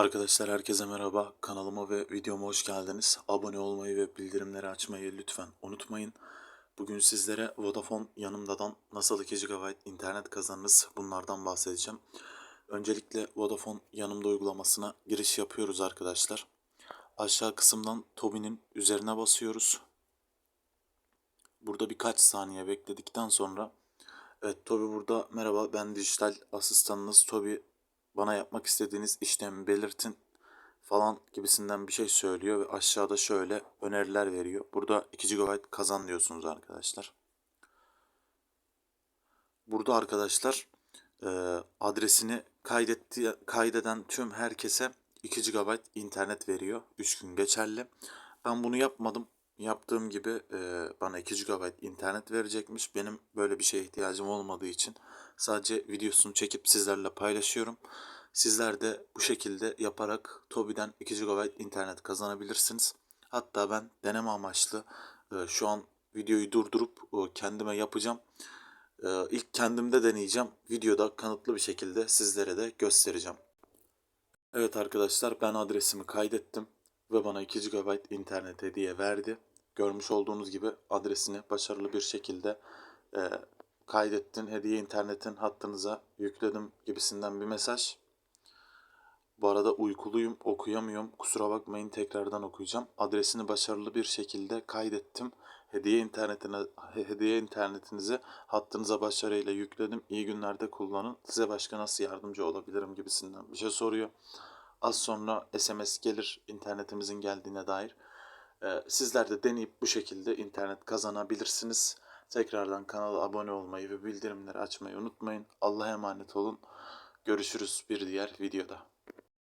Arkadaşlar herkese merhaba. Kanalıma ve videoma hoş geldiniz. Abone olmayı ve bildirimleri açmayı lütfen unutmayın. Bugün sizlere Vodafone yanımdadan nasıl 2 GB internet kazanırız bunlardan bahsedeceğim. Öncelikle Vodafone yanımda uygulamasına giriş yapıyoruz arkadaşlar. Aşağı kısımdan Tobi'nin üzerine basıyoruz. Burada birkaç saniye bekledikten sonra Evet Tobi burada merhaba ben dijital asistanınız Tobi bana yapmak istediğiniz işlemi belirtin falan gibisinden bir şey söylüyor ve aşağıda şöyle öneriler veriyor. Burada 2 GB kazan diyorsunuz arkadaşlar. Burada arkadaşlar e, adresini kaydetti, kaydeden tüm herkese 2 GB internet veriyor. 3 gün geçerli. Ben bunu yapmadım. Yaptığım gibi e, bana 2 GB internet verecekmiş. Benim böyle bir şeye ihtiyacım olmadığı için sadece videosunu çekip sizlerle paylaşıyorum. Sizler de bu şekilde yaparak Tobi'den 2 GB internet kazanabilirsiniz. Hatta ben deneme amaçlı e, şu an videoyu durdurup e, kendime yapacağım. E, ilk kendimde deneyeceğim. Videoda kanıtlı bir şekilde sizlere de göstereceğim. Evet arkadaşlar ben adresimi kaydettim ve bana 2 GB internet hediye verdi. Görmüş olduğunuz gibi adresini başarılı bir şekilde e, kaydettin. Hediye internetin hattınıza yükledim gibisinden bir mesaj. Bu arada uykuluyum, okuyamıyorum. Kusura bakmayın tekrardan okuyacağım. Adresini başarılı bir şekilde kaydettim. Hediye internetine hediye internetinizi hattınıza başarıyla yükledim. İyi günlerde kullanın. Size başka nasıl yardımcı olabilirim gibisinden bir şey soruyor. Az sonra SMS gelir internetimizin geldiğine dair. Ee, sizler de deneyip bu şekilde internet kazanabilirsiniz. Tekrardan kanala abone olmayı ve bildirimleri açmayı unutmayın. Allah'a emanet olun. Görüşürüz bir diğer videoda.